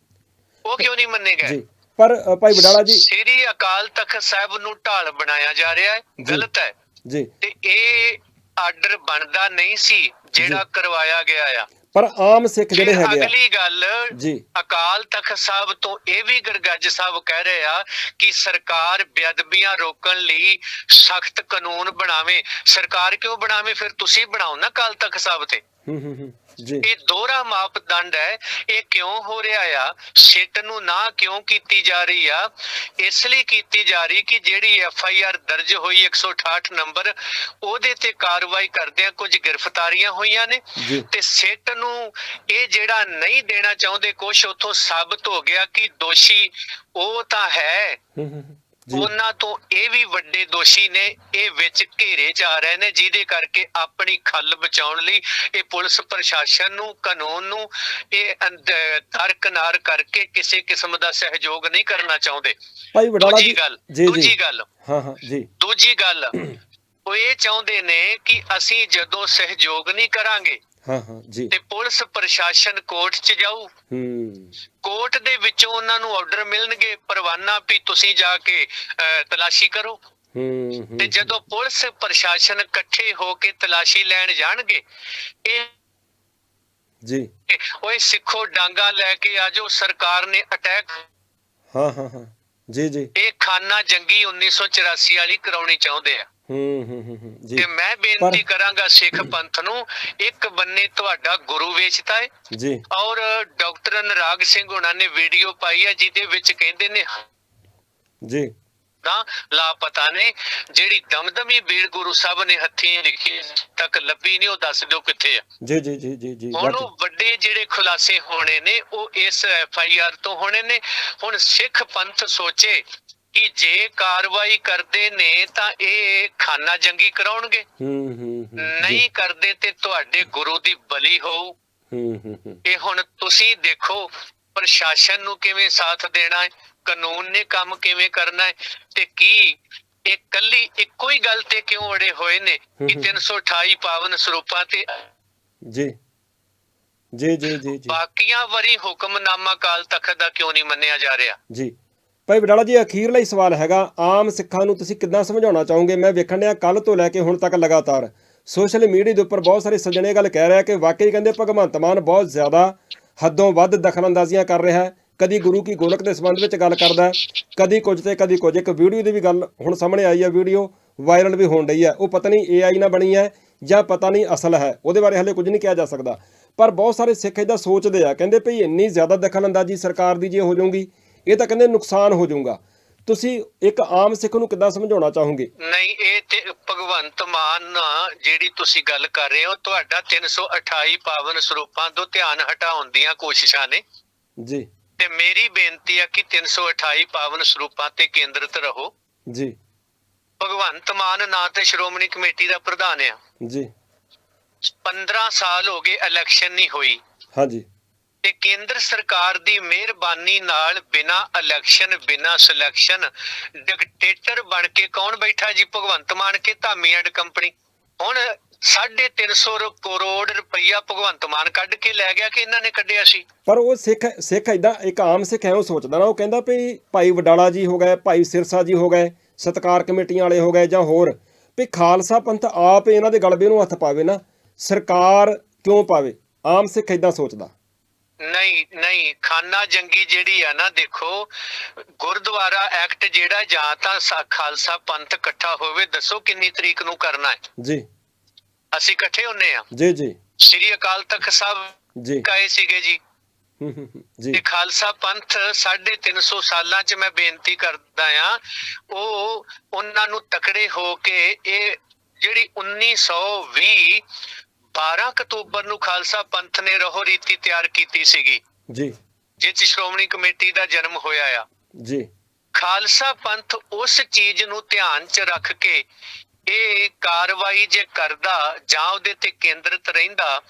ਉਹ ਕਿਉਂ ਨਹੀਂ ਮੰਨੇ ਗਏ ਜੀ। ਪਰ ਭਾਈ ਵਡਾਲਾ ਜੀ ਸ੍ਰੀ ਅਕਾਲ ਤਖਤ ਸਾਹਿਬ ਨੂੰ ਢਾਲ ਬਣਾਇਆ ਜਾ ਰਿਹਾ ਹੈ। ਗਲਤ ਹੈ। ਜੀ। ਤੇ ਇਹ ਆਰਡਰ ਬਣਦਾ ਨਹੀਂ ਸੀ ਜਿਹੜਾ। ਕਰਵਾਇਆ ਗਿਆ ਆ। ਪਰ ਆਮ ਸਿੱਖ ਜਿਹੜੇ ਹੈਗੇ ਆ ਅਗਲੀ ਗੱਲ ਜੀ। ਅਕਾਲ ਤਖਤ ਸਾਹਿਬ ਤੋਂ ਇਹ ਵੀ ਗੜਗੱਜ ਸਾਹਿਬ ਕਹਿ ਰਹੇ ਆ ਕਿ ਸਰਕਾਰ ਬੇਅਦਬੀਆਂ ਰੋਕਣ ਲਈ ਸਖਤ ਕਾਨੂੰਨ ਬਣਾਵੇ। ਸਰਕਾਰ ਕਿਉਂ ਬਣਾਵੇ? ਫਿਰ ਤੁਸੀਂ ਬਣਾਓ ਨਾ ਅਕਾਲ ਤਖਤ ਸਾਹਿਬ ਤੇ। ਹੂੰ ਹੂੰ ਹੂੰ। ਇਹ ਦੋਹਰਾ ਮਾਪਦੰਡ ਹੈ। ਇਹ ਕਿਉਂ ਹੋ ਰਿਹਾ ਆ? ਸਿੱਟ ਨੂੰ ਨਾ ਕਿਉਂ ਕੀਤੀ ਜਾ ਰਹੀ ਆ? ਇਸ ਲਈ ਕੀਤੀ ਜਾ ਰਹੀ ਕਿ ਜਿਹੜੀ ਐਫ ਆਈ ਆਰ ਦਰਜ ਹੋਈ 168 ਨੰਬਰ ਉਹਦੇ ਤੇ ਕਾਰਵਾਈ ਕਰਦਿਆਂ ਕੁਝ ਗ੍ਰਿਫਤਾਰੀਆਂ ਹੋਈਆਂ ਨੇ। ਤੇ ਸਿੱਟ ਨੂੰ ਇਹ ਜਿਹੜਾ ਨਹੀਂ ਦੇਣਾ ਚਾਹੁੰਦੇ ਕੁਛ ਉਥੋਂ ਸਾਬਤ ਹੋ ਗਿਆ ਕਿ ਦੋਸ਼ੀ ਉਹ ਤਾਂ ਹੈ। ਉਹਨਾਂ ਤੋਂ ਇਹ ਵੀ ਵੱਡੇ ਦੋਸ਼ੀ ਨੇ ਇਹ ਵਿੱਚ ਘੇਰੇ ਚ ਆ ਰਹੇ ਨੇ ਜਿਹਦੇ ਕਰਕੇ ਆਪਣੀ ਖੱਲ ਬਚਾਉਣ ਲਈ ਇਹ ਪੁਲਿਸ ਪ੍ਰਸ਼ਾਸਨ ਨੂੰ ਕਾਨੂੰਨ ਨੂੰ ਇਹ ਦਰਕਨਾਰ ਕਰਕੇ ਕਿਸੇ ਕਿਸਮ ਦਾ ਸਹਿਯੋਗ ਨਹੀਂ ਕਰਨਾ ਚਾਹੁੰਦੇ। ਭਾਈ ਵਡਾਲਾ ਦੂਜੀ ਜੀ। ਦੂਜੀ ਗੱਲ। ਹਾਂ ਹਾਂ ਜੀ। ਦੂਜੀ ਗੱਲ ਉਹ ਇਹ ਚਾਹੁੰਦੇ ਨੇ ਕਿ ਅਸੀਂ ਜਦੋਂ ਸਹਿਯੋਗ ਨਹੀਂ ਕਰਾਂਗੇ ਹਾਂ ਹਾਂ ਜੀ। ਤੇ ਪੁਲਿਸ ਪ੍ਰਸ਼ਾਸਨ ਕੋਰਟ 'ਚ ਜਾਊ। ਹੂੰ। ਕੋਰਟ ਦੇ ਵਿੱਚੋਂ ਉਹਨਾਂ ਨੂੰ ਆਰਡਰ ਮਿਲਣਗੇ ਪਰਵਾਨਾ ਵੀ ਤੁਸੀਂ ਜਾ ਕੇ ਤਲਾਸ਼ੀ ਕਰੋ। ਹੂੰ, ਤੇ ਜਦੋਂ ਪੁਲਿਸ ਪ੍ਰਸ਼ਾਸਨ ਇਕੱਠੇ ਹੋ ਕੇ ਤਲਾਸ਼ੀ ਲੈਣ ਜਾਣਗੇ ਇਹ ਜੀ। ਓਏ ਸਿੱਖੋ ਡਾਂਗਾ ਲੈ ਕੇ ਆਜੋ ਸਰਕਾਰ ਨੇ ਅਟੈਕ ਹਾਂ ਹਾਂ ਹਾਂ। ਜੀ ਜੀ। ਇਹ ਖਾਨਾ ਜੰਗੀ 1984 ਵਾਲੀ ਕਰਾਉਣੀ ਚਾਹੁੰਦੇ ਆ। ਹੂੰ ਹੂੰ ਹੂੰ ਜੀ। ਤੇ ਮੈਂ ਬੇਨਤੀ ਕਰਾਂਗਾ ਸਿੱਖ ਪੰਥ ਨੂੰ ਇੱਕ ਬੰਨੇ ਤੁਹਾਡਾ ਗੁਰੂ ਵੇਚਤਾ ਹੈ ਜੀ। ਔਰ ਡਾਕਟਰ ਨਰਾਗ ਸਿੰਘ ਉਹਨਾਂ ਨੇ ਵੀਡੀਓ ਪਾਈ ਹੈ ਜਿਹਦੇ ਵਿੱਚ ਕਹਿੰਦੇ ਨੇ ਜੀ। ਤਾਂ ਲਾਪਤਾ ਨੇ ਜਿਹੜੀ ਦਮਦਮੀ ਵੀਰ ਗੁਰੂ ਸਾਹਿਬ ਨੇ ਹੱਥੀਂ ਲਿਖੀ ਤੱਕ ਲੱਭੀ ਨਹੀਂ ਉਹ ਦੱਸ ਦਿਓ ਕਿੱਥੇ ਆ। ਜੀ ਜੀ ਜੀ ਜੀ ਜੀ ਹੁਣ। ਉਹ ਵੱਡੇ ਜਿਹੜੇ ਖੁਲਾਸੇ ਹੋਣੇ ਨੇ ਉਹ ਇਸ ਐਫ ਆਈ ਆਰ ਤੋਂ ਹੋਣੇ ਨੇ। ਹੁਣ ਸਿੱਖ ਪੰਥ ਸੋਚੇ ਕਿ ਜੇ ਕਾਰਵਾਈ ਕਰਦੇ ਨੇ ਤਾਂ ਇਹ ਖਾਨਾ ਜੰਗੀ ਕਰਾਉਣਗੇ। ਹੂੰ ਹੂੰ ਨਹੀਂ ਕਰਦੇ ਤੇ ਤੁਹਾਡੇ ਗੁਰੂ ਦੀ ਬਲੀ ਹੋਊ। ਹੂੰ ਹੂੰ ਇਹ ਹੁਣ ਤੁਸੀਂ ਦੇਖੋ ਪ੍ਰਸ਼ਾਸਨ ਨੂੰ ਕਿਵੇਂ ਸਾਥ ਦੇਣਾ ਹੈ ਕਾਨੂੰਨ ਨੇ ਕੰਮ ਕਿਵੇਂ ਕਰਨਾ ਹੈ ਤੇ ਕੀ ਇਹ ਕੱਲੀ ਇੱਕੋ ਹੀ ਗੱਲ ਤੇ ਕਿਉਂ ਅੜੇ ਹੋਏ ਨੇ ਕਿ ਹਮ ਹਮ। 328 ਪਾਵਨ ਸਰੂਪਾਂ ਤੇ ਜੀ। ਜੀ ਜੀ ਜੀ ਜੀ। ਬਾਕੀਆਂ ਵਰੀ ਹੁਕਮਨਾਮਾ ਕਾਲ ਤਖਤ ਦਾ ਕਿਉਂ ਨਹੀਂ ਮੰਨਿਆ ਜਾ ਰਿਹਾ? ਜੀ। ਭਾਈ ਵਡਾਲਾ ਜੀ ਅਖੀਰਲਾ ਹੀ ਸਵਾਲ ਹੈਗਾ। ਆਮ ਸਿੱਖਾਂ ਨੂੰ ਤੁਸੀਂ ਕਿੱਦਾਂ ਸਮਝਾਉਣਾ ਚਾਹੋਗੇ? ਮੈਂ ਵੇਖਣ ਡਿਆ ਕੱਲ ਤੋਂ ਲੈ ਕੇ ਹੁਣ ਤੱਕ ਲਗਾਤਾਰ। ਸੋਸ਼ਲ ਮੀਡੀਆ ਦੇ ਉੱਪਰ ਬਹੁਤ ਸਾਰੇ ਸੱਜਣੇ ਇਹ ਗੱਲ ਕਹਿ ਰਿਹਾ ਕਿ ਵਾਕਈ ਕਹਿੰਦੇ ਭਗਵੰਤ ਮਾਨ ਬਹੁਤ ਜ਼ਿਆਦਾ ਹੱਦੋਂ ਵੱਧ ਦਖਲਅੰਦਾਜ਼ੀਆਂ ਕਰ ਰਿਹਾ ਹੈ। ਕਦੀ ਗੁਰੂ ਕੀ ਗੋਲਕ ਦੇ ਸੰਬੰਧ ਵਿੱਚ ਗੱਲ ਕਰਦਾ ਹੈ, ਕਦੀ ਕੁਝ ਤੇ ਕਦੀ ਕੁਝ। ਇੱਕ ਵੀਡੀਓ ਦੀ ਵੀ ਗੱਲ ਹੁਣ ਸਾਹਮਣੇ ਆਈ ਹੈ, ਵੀਡੀਓ ਵਾਇਰਲ ਵੀ ਹੋਣ ਰਹੀ ਹੈ। ਉਹ ਪਤਾ ਨਹੀਂ ਏਆਈ ਨਾਲ ਬਣੀ ਹੈ ਜਾਂ ਪਤਾ ਨਹੀਂ ਅਸਲ ਹੈ, ਉਹਦੇ ਬਾਰੇ ਹਲੇ ਕੁਝ ਨਹੀਂ ਕਿਹਾ ਜਾ ਸਕਦਾ। ਪਰ ਬਹੁਤ ਸਾਰੇ ਸਿੱਖ ਇਹਦਾ ਸੋਚਦੇ ਆ, ਕਹਿੰਦੇ ਭਈ ਇੰਨੀ ਜ਼ਿਆਦਾ ਦਖਲਅੰਦਾਜ਼ੀ ਸਰਕਾਰ ਦੀ ਜੇ ਹੋ ਜਾਊਗੀ ਇਹ ਤਾਂ ਕਹਿੰਦੇ ਨੁਕਸਾਨ ਹੋ ਜਾਊਗਾ। ਤੁਸੀਂ ਇੱਕ ਆਮ ਸਿੱਖ ਨੂੰ ਕਿੱਦਾਂ ਸਮਝਾਉਣਾ ਚਾਹੋਗੇ? ਨਹੀਂ ਇਹ ਤੇ ਭਗਵੰਤ ਮਾਨ ਜਿਹੜੀ ਤੁਸੀਂ ਗੱਲ ਕਰ ਰਹੇ ਹੋ ਤੁਹਾਡਾ 328 ਪਾਵਨ ਸਰੂਪਾਂ ਤੋਂ ਧਿਆਨ ਹਟਾਉਣ ਦੀਆਂ ਕੋਸ਼ਿਸ਼ਾਂ ਨੇ। ਜੀ। ਤੇ ਮੇਰੀ ਬੇਨਤੀ ਆ ਕਿ 328 ਪਾਵਨ ਸਰੂਪਾਂ ਤੇ ਕੇਂਦਰਿਤ ਰਹੋ। ਜੀ। ਭਗਵੰਤ ਮਾਨ ਨਾ ਤੇ ਸ਼੍ਰੋਮਣੀ ਕਮੇਟੀ ਦਾ ਪ੍ਰਧਾਨ ਆ। ਜੀ। 15 ਸਾਲ ਹੋ ਗਏ ਇਲੈਕਸ਼ਨ ਨਹੀਂ ਹੋਈ। ਹਾਂਜੀ। ਤੇ ਕੇਂਦਰ ਸਰਕਾਰ ਦੀ ਮਿਹਰਬਾਨੀ ਨਾਲ ਬਿਨਾ ਇਲੈਕਸ਼ਨ ਬਿਨਾ ਸਿਲੈਕਸ਼ਨ ਡਿਕਟੇਟਰ ਬਣ ਕੇ ਕੌਣ ਬੈਠਾ ਜੀ? ਭਗਵੰਤ ਮਾਨ ਕੇ ਧਾਮੀ ਐਂਡ ਕੰਪਨੀ ਹੁਣ 350 ਕਰੋੜ ਰੁਪਈਆ ਭਗਵੰਤ ਮਾਨ ਕੱਢ ਕੇ ਲੈ ਗਿਆ ਕਿ ਇਹਨਾਂ ਨੇ ਕੱਢਿਆ ਸੀ? ਪਰ ਉਹ ਸਿੱਖ ਸਿੱਖ ਇਦਾਂ ਇੱਕ ਆਮ ਸਿੱਖ ਹੈ, ਉਹ ਸੋਚਦਾ ਨਾ, ਉਹ ਕਹਿੰਦਾ ਵੀ ਭਾਈ ਵਡਾਲਾ ਜੀ ਹੋ ਗਏ, ਭਾਈ ਸਿਰਸਾ ਜੀ ਹੋ ਗਏ, ਸਤਕਾਰ ਕਮੇਟੀਆਂ ਵਾਲੇ ਹੋ ਗਏ ਜਾਂ ਹੋਰ, ਵੀ ਖਾਲਸਾ ਪੰਥ ਆਪ ਇਹਨਾਂ ਦੇ ਗਲਬੇ ਨੂੰ ਹੱਥ ਪਾਵੇ ਨਾ, ਸਰਕਾਰ ਕਿਉਂ ਪਾਵੇ? ਆਮ ਸਿੱਖ ਇਦਾਂ ਸੋਚਦਾ। ਨਹੀਂ ਨਹੀਂ ਖਾਨਾ ਜੰਗੀ ਜਿਹੜੀ ਆ ਨਾ ਦੇਖੋ ਗੁਰਦੁਆਰਾ ਐਕਟ ਜਿਹੜਾ ਜਾਂ ਤਾਂ ਖਾਲਸਾ ਪੰਥ ਇਕੱਠਾ ਹੋਵੇ ਦੱਸੋ ਕਿੰਨੀ ਤਰੀਕ ਨੂੰ ਕਰਨਾ ਹੈ? ਜੀ। ਅਸੀਂ ਇਕੱਠੇ ਹੁੰਨੇ ਆ? ਜੀ ਜੀ। ਸ੍ਰੀ ਅਕਾਲ ਤਖਤ ਸਾਹਿਬ ਜੀ। ਕਾਏ ਸੀਗੇ ਜੀ। ਜੀ। ਤੇ ਖਾਲਸਾ ਪੰਥ 350 ਸਾਲਾਂ ਚ ਮੈਂ ਬੇਨਤੀ ਕਰਦਾ ਆ ਉਹ ਉਹਨਾਂ ਨੂੰ ਤਕੜੇ ਹੋ ਕੇ ਇਹ ਜਿਹੜੀ 1920 12 ਅਕਤੂਬਰ ਨੂੰ ਖਾਲਸਾ ਪੰਥ ਨੇ ਰਹੋ ਰੀਤੀ ਤਿਆਰ ਕੀਤੀ ਸੀਗੀ। ਜੀ। ਜਿਸ ਸ਼੍ਰੋਮਣੀ ਕਮੇਟੀ ਦਾ ਜਨਮ ਹੋਇਆ ਆ। ਜੀ। ਖਾਲਸਾ ਪੰਥ ਉਸ ਚੀਜ਼ ਨੂੰ ਧਿਆਨ 'ਚ ਰੱਖ ਕੇ ਇਹ ਕਾਰਵਾਈ ਜੇ ਕਰਦਾ ਜਾਂ ਉਹਦੇ ਤੇ ਕੇਂਦਰਿਤ ਰਹਿੰਦਾ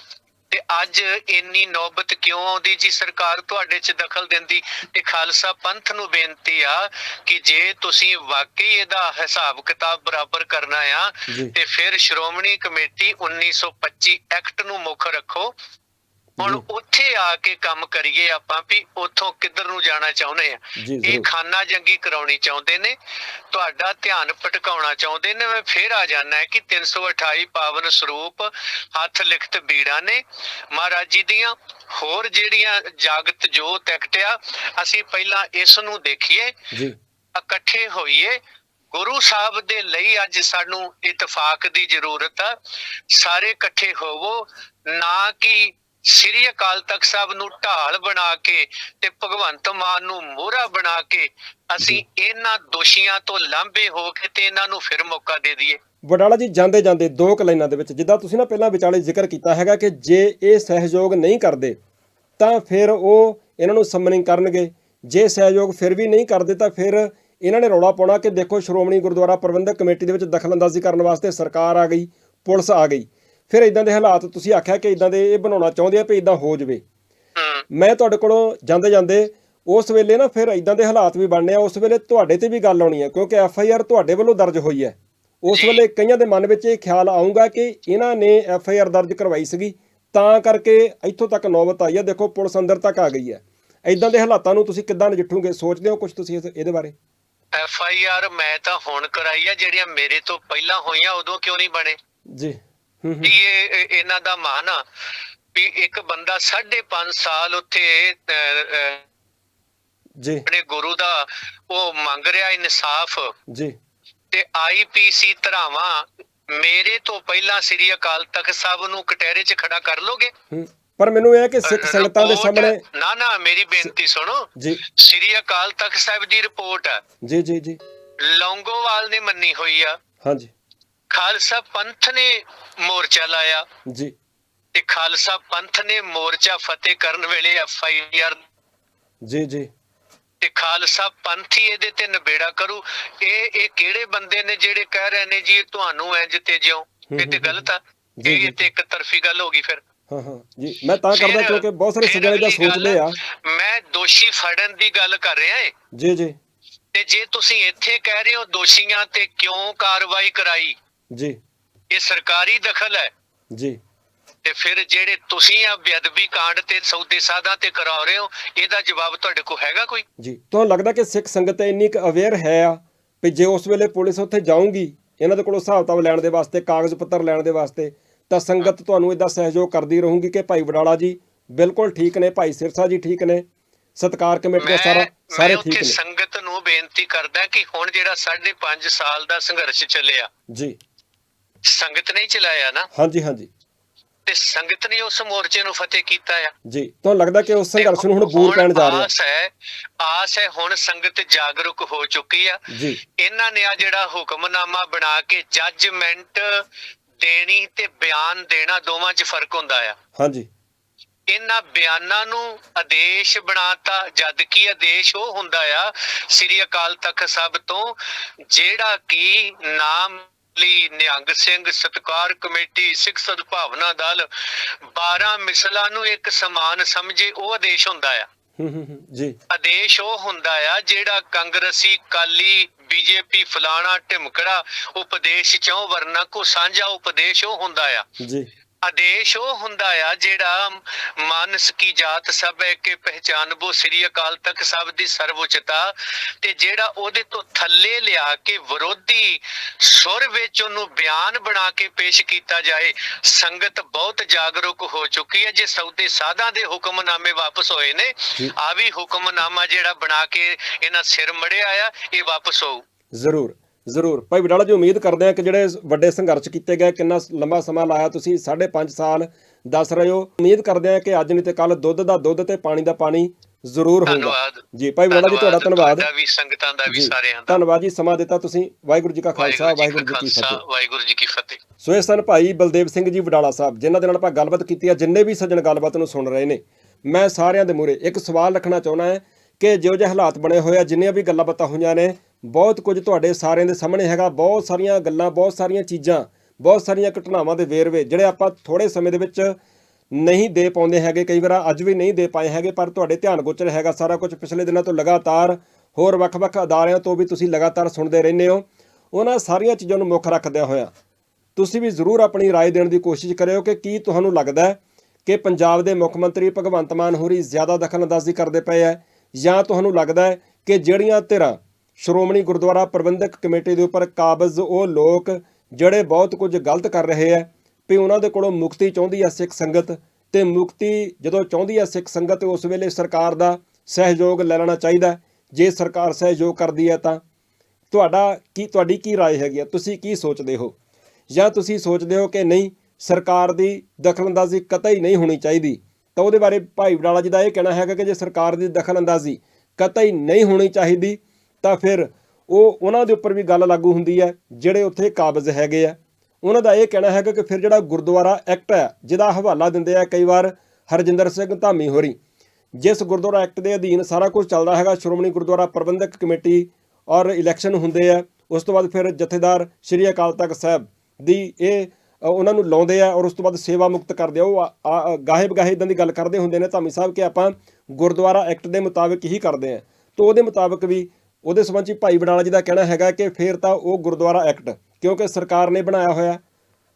ਤੇ ਅੱਜ ਇੰਨੀ ਨੌਬਤ ਕਿਉਂ ਆਉਂਦੀ ਜੀ? ਸਰਕਾਰ ਤੁਹਾਡੇ 'ਚ ਦਖਲ ਦਿੰਦੀ ਤੇ ਖਾਲਸਾ ਪੰਥ ਨੂੰ ਬੇਨਤੀ ਆ ਕਿ ਜੇ ਤੁਸੀਂ ਵਾਕਈ ਇਹਦਾ ਹਿਸਾਬ ਕਿਤਾਬ ਬਰਾਬਰ ਕਰਨਾ ਆ ਤੇ ਫਿਰ ਸ਼੍ਰੋਮਣੀ ਕਮੇਟੀ 1925 ਐਕਟ ਨੂੰ ਮੁੱਖ ਰੱਖੋ ਹੁਣ ਜੀ। ਉੱਥੇ ਆ ਕੇ ਕੰਮ ਕਰੀਏ ਆਪਾਂ ਵੀ ਉੱਥੋਂ ਕਿੱਧਰ ਨੂੰ ਜਾਣਾ ਚਾਹੁੰਦੇ ਆ। ਜੀ ਇਹ ਖਾਨਾ ਜੰਗੀ ਕਰਾਉਣੀ ਚਾਹੁੰਦੇ ਨੇ। ਤੁਹਾਡਾ ਧਿਆਨ ਭਟਕਾਉਣਾ ਚਾਹੁੰਦੇ ਨੇ। ਮੈਂ ਫੇਰ ਆ ਜਾਣਾ ਹੈ ਕਿ 328 ਪਾਵਨ ਸਰੂਪ ਹੱਥ ਲਿਖਤ ਬੀੜਾ ਨੇ। ਮਹਾਰਾਜ ਜੀ ਦੀਆਂ ਹੋਰ ਜਿਹੜੀਆਂ ਜਾਗਤ ਜੋਤ ਐਕਟਿਆ ਅਸੀਂ ਪਹਿਲਾਂ ਇਸ ਨੂੰ ਦੇਖੀਏ। ਜੀ। ਇਕੱਠੇ ਹੋਈਏ। ਗੁਰੂ ਸਾਹਿਬ ਦੇ ਲਈ ਅੱਜ ਸਾਨੂੰ ਇਤਫਾਕ ਦੀ ਜ਼ਰੂਰਤ ਆ। ਸਾਰੇ ਇਕੱਠੇ ਹੋਵੋ। ਨਾ ਕਿ ਸ੍ਰੀ ਅਕਾਲ ਤਖਤ ਸਾਹਿਬ ਨੂੰ ਢਾਲ ਬਣਾ ਕੇ ਤੇ ਭਗਵੰਤ ਮਾਨ ਨੂੰ ਮੋਹਰਾ ਬਣਾ ਕੇ ਅਸੀਂ ਇਹਨਾਂ ਦੋਸ਼ੀਆਂ ਤੋਂ ਲਾਂਭੇ ਹੋ ਕੇ ਤੇ ਇਹਨਾਂ ਨੂੰ ਫਿਰ ਮੌਕਾ ਦੇ ਦਈਏ। ਵਡਾਲਾ ਜੀ ਜਾਂਦੇ ਜਾਂਦੇ ਦੋ ਕੁ ਲਾਈਨਾਂ ਦੇ ਵਿੱਚ ਜਿੱਦਾਂ ਤੁਸੀਂ ਨਾ ਪਹਿਲਾਂ ਵਿਚਾਲੇ ਜ਼ਿਕਰ ਕੀਤਾ ਹੈਗਾ ਕਿ ਜੇ ਇਹ ਸਹਿਯੋਗ ਨਹੀਂ ਕਰਦੇ ਤਾਂ ਫਿਰ ਉਹ ਇਹਨਾਂ ਨੂੰ ਸਮਨਿੰਗ ਕਰਨਗੇ। ਜੇ ਸਹਿਯੋਗ ਫਿਰ ਵੀ ਨਹੀਂ ਕਰਦੇ ਤਾਂ ਫਿਰ ਇਹਨਾਂ ਨੇ ਰੌਲਾ ਪਾਉਣਾ ਕਿ ਦੇਖੋ ਸ਼੍ਰੋਮਣੀ ਗੁਰਦੁਆਰਾ ਪ੍ਰਬੰਧਕ ਕਮੇਟੀ ਦੇ ਵਿੱਚ ਦਖਲਅੰਦਾਜ਼ੀ ਕਰਨ ਵਾਸਤੇ ਸਰਕਾਰ ਆ ਗਈ ਪੁਲਿਸ ਆ ਗਈ। ਫਿਰ ਇਦਾਂ ਦੇ ਹਾਲਾਤ ਤੁਸੀਂ ਆਖਿਆ ਕਿ ਇਦਾਂ ਦੇ ਇਹ ਬਣਾਉਣਾ ਚਾਹੁੰਦੇ ਆ ਵੀ ਇਦਾਂ ਹੋ ਜਵੇ। ਮੈਂ ਤੁਹਾਡੇ ਕੋਲੋਂ ਜਾਂਦੇ ਜਾਂਦੇ ਉਸ ਵੇਲੇ ਨਾ ਫਿਰ ਇਦਾਂ ਦੇ ਹਾਲਾਤ ਵੀ ਬਣਨੇ ਆ ਉਸ ਵੇਲੇ ਤੁਹਾਡੇ ਤੇ ਵੀ ਗੱਲ ਆਉਣੀ ਹੈ ਕਿਉਂਕਿ ਐਫ ਆਈ ਆਰ ਤੁਹਾਡੇ ਵੱਲੋਂ ਦਰਜ ਹੋਈ ਹੈ। ਉਸ। ਵੇਲੇ ਕਈਆਂ ਦੇ ਮਨ ਵਿੱਚ ਇਹ ਖਿਆਲ ਆਊਗਾ ਕਿ ਇਹਨਾਂ ਨੇ ਐਫ ਆਈ ਆਰ ਦਰਜ ਕਰਵਾਈ ਸੀਗੀ ਤਾਂ ਕਰਕੇ ਇੱਥੋਂ ਤੱਕ ਨੌਬਤ ਆਈ ਹੈ ਦੇਖੋ ਪੁਲਿਸ ਅੰਦਰ ਤੱਕ ਆ ਗਈ ਹੈ। ਇਦਾਂ ਦੇ ਹਾਲਾਤਾਂ ਨੂੰ ਤੁਸੀਂ ਕਿੱਦਾਂ ਨਜਿੱਠੋਗੇ? ਸੋਚਦੇ ਹੋ ਕੁਝ ਤੁਸੀਂ ਇਹਦੇ ਬਾਰੇ? ਐਫ ਆਈ ਆਰ ਮੈਂ ਤਾਂ ਹੁਣ ਕਰਾਈ ਆ ਜਿਹੜੀਆਂ ਮੇਰੇ ਤੋਂ ਪਹਿਲਾਂ ਹੋਈਆਂ ਉਦੋਂ ਕਿਉਂ ਨਹੀਂ ਬਣੇ? ਜੀ। ਵੀ ਇਹ ਇਹ- ਇਹਨਾਂ ਦਾ ਮਾਨ ਆ ਵੀ ਇੱਕ ਬੰਦਾ 5.5 ਸਾਲ ਉੱਥੇ ਜੀ। ਆਪਣੇ ਗੁਰੂ ਦਾ ਉਹ ਮੰਗ ਰਿਹਾ ਇਨਸਾਫ। ਜੀ। ਤੇ ਆਈਪੀਸੀ ਧਰਾਵਾਂ ਮੇਰੇ ਤੋਂ ਪਹਿਲਾਂ ਸ੍ਰੀ ਅਕਾਲ ਤਖਤ ਸਾਹਿਬ ਨੂੰ ਕਟਹਿਰੇ 'ਚ ਖੜਾ ਕਰ ਲੋਗੇ? ਹੂੰ। ਪਰ ਮੈਨੂੰ ਇਹ ਹੈ ਕਿ ਸਿੱਖ ਸੰਗਤਾਂ ਦੇ ਸਾਹਮਣੇ ਨਾ ਨਾ ਮੇਰੀ ਬੇਨਤੀ ਸੁਣੋ। ਜੀ। ਸ੍ਰੀ ਅਕਾਲ ਤਖਤ ਸਾਹਿਬ ਦੀ ਰਿਪੋਰਟ ਆ। ਜੀ ਜੀ ਜੀ। ਲੌਂਗੋਵਾਲ ਨੇ ਮੰਨੀ ਹੋਈ ਆ। ਹਾਂਜੀ। ਖਾਲਸਾ ਪੰਥ ਨੇ ਮੋਰਚਾ ਲਾਇਆ। ਜੀ। ਤੇ ਖਾਲਸਾ ਪੰਥ ਨੇ ਮੋਰਚਾ ਫਤਿਹ ਕਰਨ ਵੇਲੇ ਐਫ ਆਈ ਆਰ ਜੀ ਜੀ। ਤੇ ਖਾਲਸਾ ਪੰਥ ਹੀ ਇਹਦੇ ਤੇ ਨਿਬੇੜਾ ਕਰੂ। ਇਹ ਇਹ ਕਿਹੜੇ ਬੰਦੇ ਨੇ ਜਿਹੜੇ ਕਹਿ ਰਹੇ ਨੇ ਜੀ ਤੁਹਾਨੂੰ ਇੰਜ ਤੇ ਜਿਉ? ਇਹ ਤੇ ਗਲਤ ਆ। ਇਹ ਤੇ ਇੱਕ ਤਰਫੀ ਗੱਲ ਹੋ ਗਈ ਫਿਰ। ਹਾਂ ਹਾਂ। ਜੀ ਮੈਂ ਤਾਂ ਕਰਦਾ ਕਿਉਂਕਿ ਬਹੁਤ ਸਾਰੇ ਅਗਲੀ ਗੱਲ, ਸੋਚਦੇ ਆ। ਮੈਂ ਦੋਸ਼ੀ ਫੜਨ ਦੀ ਗੱਲ ਕਰ ਰਿਹਾ ਏ। ਜੀ ਜੀ। ਤੇ ਜੇ ਤੁਸੀਂ ਇੱਥੇ ਕਹਿ ਰਹੇ ਹੋ ਦੋਸ਼ੀਆਂ ਤੇ ਕਿਉਂ ਕਾਰਵਾਈ ਕਰਾਈ? ਜੀ। ਇਹ ਸਰਕਾਰੀ ਦਖਲ ਹੈ। ਜੀ। ਤੇ ਫਿਰ ਜਿਹੜੇ ਤੁਸੀਂ ਆ ਬੇਅਦਬੀ ਕਾਂਡ ਤੇ ਸੌਦੇ ਸਾਧਾਂ ਤੇ ਕਰਾ ਰਹੇ ਹੋ ਇਹਦਾ ਜਵਾਬ ਤੁਹਾਡੇ ਕੋਲ ਹੈਗਾ ਕੋਈ? ਜੀ। ਤੁਹਾਨੂੰ ਲੱਗਦਾ ਕਿ ਸਿੱਖ ਸੰਗਤ ਇੰਨੀ ਕੁ ਅਵੇਅਰ ਹੈ ਆ ਵੀ ਜੇ ਉਸ ਵੇਲੇ ਪੁਲਿਸ ਉੱਥੇ ਜਾਊਗੀ ਇਹਨਾਂ ਦੇ ਕੋਲੋਂ ਹਿਸਾਬ ਕਿਤਾਬ ਲੈਣ ਦੇ ਵਾਸਤੇ ਕਾਗਜ਼ ਪੱਤਰ ਲੈਣ ਦੇ ਵਾਸਤੇ ਤਾਂ ਸੰਗਤ ਤੁਹਾਨੂੰ ਇਦਾਂ ਸਹਿਯੋਗ ਕਰਦੀ ਰਹੂਗੀ ਕਿ ਭਾਈ ਵਡਾਲਾ ਜੀ ਬਿਲਕੁਲ ਠੀਕ ਨੇ ਭਾਈ ਸਿਰਸਾ ਜੀ ਠੀਕ ਨੇ ਸਤਕਾਰ ਕਮੇਟੀ ਦਾ ਸਾਰਾ ਸਾਰੇ ਠੀਕ ਨੇ। ਸੰਗਤ ਨੂੰ ਬੇਨਤੀ ਕਰਦਾ ਕਿ ਹੁਣ ਜਿਹੜਾ 5.5 ਸਾਲ ਦਾ ਸੰਘਰਸ਼ ਚੱਲਿਆ ਜੀ। ਸੰਗਤ ਨੇ ਚਲਾਇਆ ਨਾ? ਹਾਂਜੀ ਹਾਂਜੀ। ਤੇ ਸੰਗਤ ਨੇ ਉਸ ਮੋਰਚੇ ਨੂੰ ਫਤਿਹ ਕੀਤਾ ਆ? ਜੀ ਤੁਹਾਨੂੰ ਲੱਗਦਾ ਕਿ ਉਸ ਸੰਘਰਸ਼ ਨੂੰ ਹੁਣ ਬੂਰ ਪੈਣ ਜਾ ਰਿਹਾ ਆਸ ਹੈ ਆਸ ਹੈ ਹੁਣ ਸੰਗਤ ਜਾਗਰੂਕ ਹੋ ਚੁੱਕੀ ਆ। ਜੀ। ਇਹਨਾਂ ਨੇ ਆ ਜਿਹੜਾ ਹੁਕਮਨਾਮਾ ਬਣਾ ਕੇ ਜੱਜਮੈਂਟ ਦੇਣੀ ਤੇ ਬਿਆਨ ਦੇਣਾ ਦੋਵਾਂ 'ਚ ਫ਼ਰਕ ਹੁੰਦਾ ਆ। ਹਾਂਜੀ। ਇਹਨਾਂ ਬਿਆਨਾਂ ਨੂੰ ਆਦੇਸ਼ ਬਣਾਤਾ ਜਦ ਕਿ ਆਦੇਸ਼ ਉਹ ਹੁੰਦਾ ਆ ਸ੍ਰੀ ਅਕਾਲ ਤਖਤ ਸਾਹਿਬ ਤੋਂ ਜਿਹੜਾ ਕਿ ਨਾਮ ਲਈ ਨਿਹੰਗ ਸਿੰਘ ਸਤਕਾਰ ਕਮੇਟੀ ਸਿੱਖ ਸਦਭਾਵਨਾ ਦਲ 12 ਮਿਸਲਾਂ ਨੂੰ ਇੱਕ ਸਮਾਨ ਸਮਝੇ ਉਹ ਆਦੇਸ਼ ਹੁੰਦਾ ਆ। ਜੀ। ਆਦੇਸ਼ ਉਹ ਹੁੰਦਾ ਆ ਜਿਹੜਾ ਕਾਂਗਰਸੀ ਕਾਲੀ ਬੀਜੇਪੀ ਫਲਾਣਾ ਢਿਮਕੜਾ ਉਪਦੇਸ਼ ਚੋਂ ਵਰਨਾ ਕੋ ਸਾਂਝਾ ਉਪਦੇਸ਼ ਉਹ ਹੁੰਦਾ ਆ। ਜੀ। ਆਦੇਸ਼ ਉਹ ਹੁੰਦਾ ਆ ਜਿਹੜਾ ਮਾਨਸ ਕੀ ਜਾਤ ਸਭ ਹੈ ਕਿ ਪਹਿਚਾਨਬੋ ਸ੍ਰੀ ਅਕਾਲ ਤਖਤ ਸਾਹਿਬ ਦੀ ਸਰਵਉੱਚਤਾ ਤੇ ਜਿਹੜਾ ਉਹਦੇ ਤੋਂ ਥੱਲੇ ਲਿਆ ਕੇ ਵਿਰੋਧੀ ਸੁਰ ਵਿੱਚ ਉਹਨੂੰ ਬਿਆਨ ਬਣਾ ਕੇ ਪੇਸ਼ ਕੀਤਾ ਜਾਏ ਸੰਗਤ ਬਹੁਤ ਜਾਗਰੂਕ ਹੋ ਚੁੱਕੀ ਹੈ ਜੇ ਸੌਦੇ ਸਾਧਾਂ ਦੇ ਹੁਕਮਨਾਮੇ ਵਾਪਸ ਹੋਏ ਨੇ। ਆ ਵੀ ਹੁਕਮਨਾਮਾ ਜਿਹੜਾ ਬਣਾ ਕੇ ਇਹਨਾਂ ਸਿਰ ਮੜਿਆ ਆ ਇਹ ਵਾਪਸ ਹੋਊ ਜ਼ਰੂਰ ਜ਼ਰੂਰ। ਭਾਈ ਵਡਾਲਾ ਜੀ ਉਮੀਦ ਕਰਦੇ ਆ ਕਿ ਜਿਹੜੇ ਵੱਡੇ ਸੰਘਰਸ਼ ਕੀਤੇ ਗਏ ਕਿੰਨਾ ਲੰਬਾ ਸਮਾਂ ਲਾਇਆ ਤੁਸੀਂ 5.5 ਸਾਲ ਦੱਸ ਰਹੇ ਹੋ। ਉਮੀਦ ਕਰਦੇ ਆ ਕਿ ਅੱਜ ਨਹੀਂ ਤੇ ਕੱਲ ਦੁੱਧ ਦਾ ਦੁੱਧ ਤੇ ਪਾਣੀ ਦਾ ਪਾਣੀ ਜ਼ਰੂਰ ਹੋਊਗਾ। ਜੀ ਭਾਈ ਵਡਾਲਾ ਜੀ ਤੁਹਾਡਾ ਧੰਨਵਾਦ। ਤੁਹਾਡਾ ਵੀ ਸੰਗਤਾਂ ਦਾ ਵੀ ਜੀ ਸਾਰਿਆਂ ਦਾ। ਧੰਨਵਾਦ ਜੀ ਸਮਾਂ ਦਿੱਤਾ ਤੁਸੀਂ। ਵਾਹਿਗੁਰੂ ਜੀ ਕਾ ਖਾਲਸਾ ਵਾਹਿਗੁਰੂ ਜੀ ਕਾ ਜੀ ਫਤਿਹ। ਵਾਹਿਗੁਰੂ ਜੀ ਕੀ ਫਤਿਹ। ਸੋ ਇਹ ਸਨ ਭਾਈ ਬਲਦੇਵ ਸਿੰਘ ਜੀ ਵਡਾਲਾ ਸਾਹਿਬ ਜਿਨ੍ਹਾਂ ਦੇ ਨਾਲ ਆਪਾਂ ਗੱਲਬਾਤ ਕੀਤੀ ਹੈ ਜਿੰਨੇ ਵੀ ਸੱਜਣ ਗੱਲਬਾਤ ਨੂੰ ਸੁਣ ਰਹੇ ਨੇ। ਮੈਂ ਸਾਰਿਆਂ ਦੇ ਮੂਹਰੇ ਇੱਕ ਸਵਾਲ ਰੱਖਣਾ ਚਾਹੁੰਦਾ ਹਾਂ ਕਿ ਜਿਹੋ ਜਿਹੇ ਹਾਲਾਤ ਬਣੇ ਹੋਏ ਆ ਜਿੰਨੀਆਂ ਵੀ ਗੱਲਾਂ ਬਾਤਾਂ ਹੋਈਆਂ ਨੇ ਬਹੁਤ ਕੁਝ ਤੁਹਾਡੇ ਸਾਰਿਆਂ ਦੇ ਸਾਹਮਣੇ ਹੈਗਾ ਬਹੁਤ ਸਾਰੀਆਂ ਗੱਲਾਂ ਬਹੁਤ ਸਾਰੀਆਂ ਚੀਜ਼ਾਂ ਬਹੁਤ ਸਾਰੀਆਂ ਘਟਨਾਵਾਂ ਦੇ ਵੇਰਵੇ ਜਿਹੜੇ ਆਪਾਂ ਥੋੜੇ ਸਮੇਂ ਦੇ ਵਿੱਚ ਨਹੀਂ ਦੇ ਪਾਉਂਦੇ ਹੈਗੇ ਕਈ ਵਾਰ ਅੱਜ ਵੀ ਨਹੀਂ ਦੇ ਪਾਏ ਹੈਗੇ ਪਰ ਤੁਹਾਡੇ ਧਿਆਨ ਗੋਚਰ ਹੈਗਾ ਸਾਰਾ ਕੁਝ ਪਿਛਲੇ ਦਿਨਾਂ ਤੋਂ ਲਗਾਤਾਰ ਹੋਰ ਵੱਖ-ਵੱਖ ਅਦਾਰਿਆਂ ਤੋਂ ਵੀ ਤੁਸੀਂ ਲਗਾਤਾਰ ਸੁਣਦੇ ਰਹਿੰਦੇ ਹੋ ਉਹਨਾਂ ਸਾਰੀਆਂ ਚੀਜ਼ਾਂ ਨੂੰ ਮੁੱਖ ਰੱਖਦਿਆਂ ਹੋਇਆਂ ਤੁਸੀਂ ਵੀ ਜ਼ਰੂਰ ਆਪਣੀ رائے ਦੇਣ ਦੀ ਕੋਸ਼ਿਸ਼ ਕਰਿਓ ਕਿ ਕੀ ਤੁਹਾਨੂੰ ਲੱਗਦਾ ਹੈ ਕਿ ਪੰਜਾਬ ਦੇ ਮੁੱਖ ਮੰਤਰੀ ਭਗਵੰਤ ਮਾਨ ਹੋਰੀ ਜ਼ਿਆਦਾ ਦਖਲਅੰਦਾਜ਼ੀ ਕਰਦੇ ਪਏ ਹੈ ਜਾਂ ਤੁਹਾਨੂੰ ਲੱਗਦਾ ਹੈ ਕਿ ਜਿਹੜੀਆਂ ਧਿਰਾਂ ਸ਼੍ਰੋਮਣੀ ਗੁਰਦੁਆਰਾ ਪ੍ਰਬੰਧਕ ਕਮੇਟੀ ਦੇ ਉੱਪਰ ਕਾਬਜ਼ ਉਹ ਲੋਕ ਜਿਹੜੇ ਬਹੁਤ ਕੁਝ ਗਲਤ ਕਰ ਰਹੇ ਹੈ ਵੀ ਉਹਨਾਂ ਦੇ ਕੋਲੋਂ ਮੁਕਤੀ ਚਾਹੁੰਦੀ ਹੈ ਸਿੱਖ ਸੰਗਤ ਤੇ ਮੁਕਤੀ ਜਦੋਂ ਚਾਹੁੰਦੀ ਹੈ ਸਿੱਖ ਸੰਗਤ ਤੇ ਉਸ ਵੇਲੇ ਸਰਕਾਰ ਦਾ ਸਹਿਯੋਗ ਲੈ ਲੈਣਾ ਚਾਹੀਦਾ ਹੈ। ਜੇ ਸਰਕਾਰ ਸਹਿਯੋਗ ਕਰਦੀ ਹੈ ਤਾਂ ਤੁਹਾਡਾ ਕੀ ਤੁਹਾਡੀ ਕੀ رائے ਹੈਗੀ ਆ ਤੁਸੀਂ ਕੀ ਸੋਚਦੇ ਹੋ ਜਾਂ ਤੁਸੀਂ ਸੋਚਦੇ ਹੋ ਕਿ ਨਹੀਂ ਸਰਕਾਰ ਦੀ ਦਖਲਅੰਦਾਜ਼ੀ ਕਤਈ ਨਹੀਂ ਹੋਣੀ ਚਾਹੀਦੀ ਤਾਂ ਉਹਦੇ ਬਾਰੇ ਭਾਈ ਵਡਾਲਾ ਜੀ ਦਾ ਇਹ ਕਹਿਣਾ ਹੈਗਾ ਕਿ ਜੇ ਸਰਕਾਰ ਦੀ ਦਖਲਅੰਦਾਜ਼ੀ ਕਤਈ ਨਹੀਂ ਹੋਣੀ ਚਾਹੀਦੀ ਤਾਂ ਫਿਰ ਉਹ ਉਹਨਾਂ ਦੇ ਉੱਪਰ ਵੀ ਗੱਲ ਲਾਗੂ ਹੁੰਦੀ ਹੈ, ਜਿਹੜੇ ਉੱਥੇ ਕਾਬਜ਼ ਹੈਗੇ ਆ। ਉਹਨਾਂ ਦਾ ਇਹ ਕਹਿਣਾ ਹੈਗਾ ਕਿ ਫਿਰ ਜਿਹੜਾ ਗੁਰਦੁਆਰਾ ਐਕਟ ਹੈ, ਜਿਹਦਾ ਹਵਾਲਾ ਦਿੰਦੇ ਆ ਕਈ ਵਾਰ ਹਰਜਿੰਦਰ ਸਿੰਘ ਧਾਮੀ ਹੋਰੀ, ਜਿਸ ਗੁਰਦੁਆਰਾ ਐਕਟ ਦੇ ਅਧੀਨ ਸਾਰਾ ਕੁਝ ਚੱਲਦਾ ਹੈਗਾ, ਸ਼੍ਰੋਮਣੀ ਗੁਰਦੁਆਰਾ ਪ੍ਰਬੰਧਕ ਕਮੇਟੀ ਔਰ ਇਲੈਕਸ਼ਨ ਹੁੰਦੇ ਆ, ਉਸ ਤੋਂ ਬਾਅਦ ਫਿਰ ਜਥੇਦਾਰ ਸ਼੍ਰੀ ਅਕਾਲ ਤਖਤ ਸਾਹਿਬ ਦੀ ਇਹ ਉਹਨਾਂ ਨੂੰ ਲਾਉਂਦੇ ਆ ਔਰ ਉਸ ਤੋਂ ਬਾਅਦ ਸੇਵਾ ਮੁਕਤ ਕਰਦੇ ਆ। ਉਹ ਆ- ਗਾਹੇ ਬਗਾਹੇ ਇਦਾਂ ਦੀ ਗੱਲ ਕਰਦੇ ਹੁੰਦੇ ਨੇ। ਧਾਮੀ ਸਾਹਿਬ ਕਿ ਆਪਾਂ ਗੁਰਦੁਆਰਾ ਐਕਟ ਦੇ ਮੁਤਾਬਕ ਹੀ ਕਰਦੇ ਆ। ਤਾਂ ਉਹਦੇ ਮੁਤਾਬਕ ਵੀ ਉਹਦੇ ਸੰਬੰਧ 'ਚ ਭਾਈ ਵਡਾਲਾ ਜੀ ਦਾ ਕਹਿਣਾ ਹੈਗਾ ਕਿ ਫਿਰ ਤਾਂ ਉਹ ਗੁਰਦੁਆਰਾ ਐਕਟ, ਕਿਉਂਕਿ ਸਰਕਾਰ ਨੇ ਬਣਾਇਆ ਹੋਇਆ।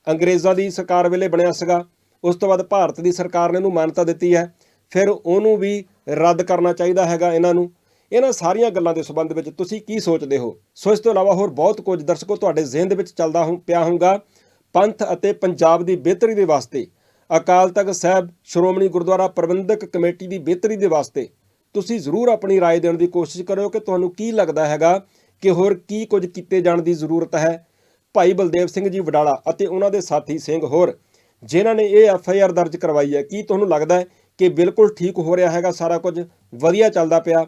ਅੰਗਰੇਜ਼ਾਂ ਦੀ ਸਰਕਾਰ ਵੇਲੇ ਬਣਿਆ ਸੀਗਾ। ਉਸ ਤੋਂ ਬਾਅਦ ਭਾਰਤ ਦੀ ਸਰਕਾਰ ਨੇ ਇਹਨੂੰ ਮਾਨਤਾ ਦਿੱਤੀ ਹੈ। ਫਿਰ ਉਹਨੂੰ ਵੀ ਰੱਦ ਕਰਨਾ ਚਾਹੀਦਾ ਹੈਗਾ ਇਹਨਾਂ ਨੂੰ। ਇਹਨਾਂ ਸਾਰੀਆਂ ਗੱਲਾਂ ਦੇ ਸੰਬੰਧ ਵਿੱਚ ਤੁਸੀਂ ਕੀ ਸੋਚਦੇ ਹੋ? ਸੋ ਇਸ ਤੋਂ ਇਲਾਵਾ ਹੋਰ ਬਹੁਤ ਕੁਝ ਦਰਸ਼ਕੋ ਤੁਹਾਡੇ ਜ਼ਿਹਨ ਦੇ ਵਿੱਚ ਚੱਲਦਾ ਹੋ, ਪਿਆ ਹੋਊਗਾ। ਪੰਥ ਅਤੇ ਪੰਜਾਬ ਦੀ ਬਿਹਤਰੀ ਦੇ ਵਾਸਤੇ ਅਕਾਲ ਤਖਤ ਸਾਹਿਬ ਸ਼੍ਰੋਮਣੀ ਗੁਰਦੁਆਰਾ ਪ੍ਰਬੰਧਕ ਕਮੇਟੀ ਦੀ ਬਿਹਤਰੀ ਦੇ ਵਾਸਤੇ ਤੁਸੀਂ ਜ਼ਰੂਰ ਆਪਣੀ رائے ਦੇਣ ਦੀ ਕੋਸ਼ਿਸ਼ ਕਰਿਓ ਕਿ ਤੁਹਾਨੂੰ ਕੀ ਲੱਗਦਾ ਹੈਗਾ ਕਿ ਹੋਰ ਕੀ ਕੁਝ ਕੀਤੇ ਜਾਣ ਦੀ ਜ਼ਰੂਰਤ ਹੈ ਭਾਈ ਬਲਦੇਵ ਸਿੰਘ ਜੀ ਵਡਾਲਾ ਅਤੇ ਉਹਨਾਂ ਦੇ ਸਾਥੀ ਸਿੰਘ ਹੋਰ ਜਿਨ੍ਹਾਂ ਨੇ ਇਹ ਐਫ ਆਈ ਆਰ ਦਰਜ ਕਰਵਾਈ ਹੈ ਕੀ ਤੁਹਾਨੂੰ ਲੱਗਦਾ ਹੈ ਕਿ ਬਿਲਕੁਲ ਠੀਕ ਹੋ ਰਿਹਾ ਹੈਗਾ ਸਾਰਾ ਕੁਝ ਵਧੀਆ ਚੱਲਦਾ ਪਿਆ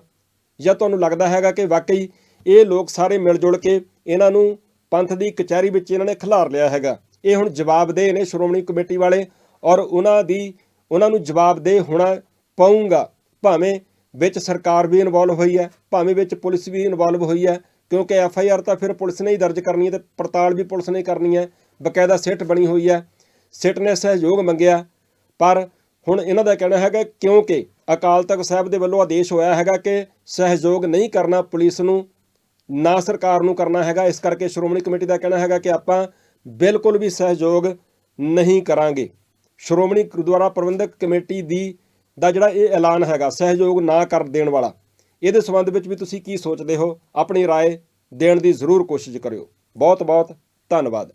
ਜਾਂ ਤੁਹਾਨੂੰ ਲੱਗਦਾ ਹੈਗਾ ਕਿ ਵਾਕਈ ਇਹ ਲੋਕ ਸਾਰੇ ਮਿਲ ਜੁਲ ਕੇ ਇਹਨਾਂ ਨੂੰ ਪੰਥ ਦੀ ਕਚਹਿਰੀ ਵਿੱਚ ਇਹਨਾਂ ਨੇ ਖਿਲਾਰ ਲਿਆ ਹੈਗਾ ਇਹ ਹੁਣ ਜਵਾਬਦੇਹ ਨੇ ਸ਼੍ਰੋਮਣੀ ਕਮੇਟੀ ਵਾਲੇ ਔਰ ਉਹਨਾਂ ਦੀ ਉਹਨਾਂ ਨੂੰ ਜਵਾਬਦੇਹ ਹੋਣਾ ਪਊਗਾ ਭਾਵੇਂ ਵਿੱਚ ਸਰਕਾਰ ਵੀ ਇਨਵੋਲਵ ਹੋਈ ਹੈ, ਭਾਵੇਂ ਵਿੱਚ ਪੁਲਿਸ ਵੀ ਇਨਵੋਲਵ ਹੋਈ ਹੈ, ਕਿਉਂਕਿ ਐਫ ਆਈ ਆਰ ਤਾਂ ਫਿਰ ਪੁਲਿਸ ਨੇ ਹੀ ਦਰਜ ਕਰਨੀ ਹੈ ਤੇ ਪੜਤਾਲ ਵੀ ਪੁਲਿਸ ਨੇ ਕਰਨੀ ਹੈ, ਬਕਾਇਦਾ ਸਿੱਟ ਬਣੀ ਹੋਈ ਹੈ, ਸਿੱਟ ਨੇ ਸਹਿਯੋਗ ਮੰਗਿਆ, ਪਰ ਹੁਣ ਇਹਨਾਂ ਦਾ ਕਹਿਣਾ ਹੈਗਾ ਕਿਉਂਕਿ ਅਕਾਲ ਤਖਤ ਸਾਹਿਬ ਦੇ ਵੱਲੋਂ ਆਦੇਸ਼ ਹੋਇਆ ਹੈਗਾ ਕਿ ਸਹਿਯੋਗ ਨਹੀਂ ਕਰਨਾ ਪੁਲਿਸ ਨੂੰ, ਨਾ ਸਰਕਾਰ ਨੂੰ ਕਰਨਾ ਹੈਗਾ, ਇਸ ਕਰਕੇ ਸ਼੍ਰੋਮਣੀ ਕਮੇਟੀ ਦਾ ਕਹਿਣਾ ਹੈਗਾ ਕਿ ਆਪਾਂ ਬਿਲਕੁਲ ਵੀ ਸਹਿਯੋਗ ਨਹੀਂ ਕਰਾਂਗੇ। ਸ਼੍ਰੋਮਣੀ ਗੁਰਦੁਆਰਾ ਪ੍ਰਬੰਧਕ ਕਮੇਟੀ ਦੀ ਦਾ ਜਿਹੜਾ ਇਹ ਐਲਾਨ ਹੈਗਾ ਸਹਿਯੋਗ ਨਾ ਕਰ ਦੇਣ ਵਾਲਾ ਇਹਦੇ ਸੰਬੰਧ ਵਿੱਚ ਵੀ ਤੁਸੀਂ ਕੀ ਸੋਚਦੇ ਹੋ ਆਪਣੀ رائے ਦੇਣ ਦੀ ਜ਼ਰੂਰ ਕੋਸ਼ਿਸ਼ ਕਰਿਓ ਬਹੁਤ ਬਹੁਤ ਧੰਨਵਾਦ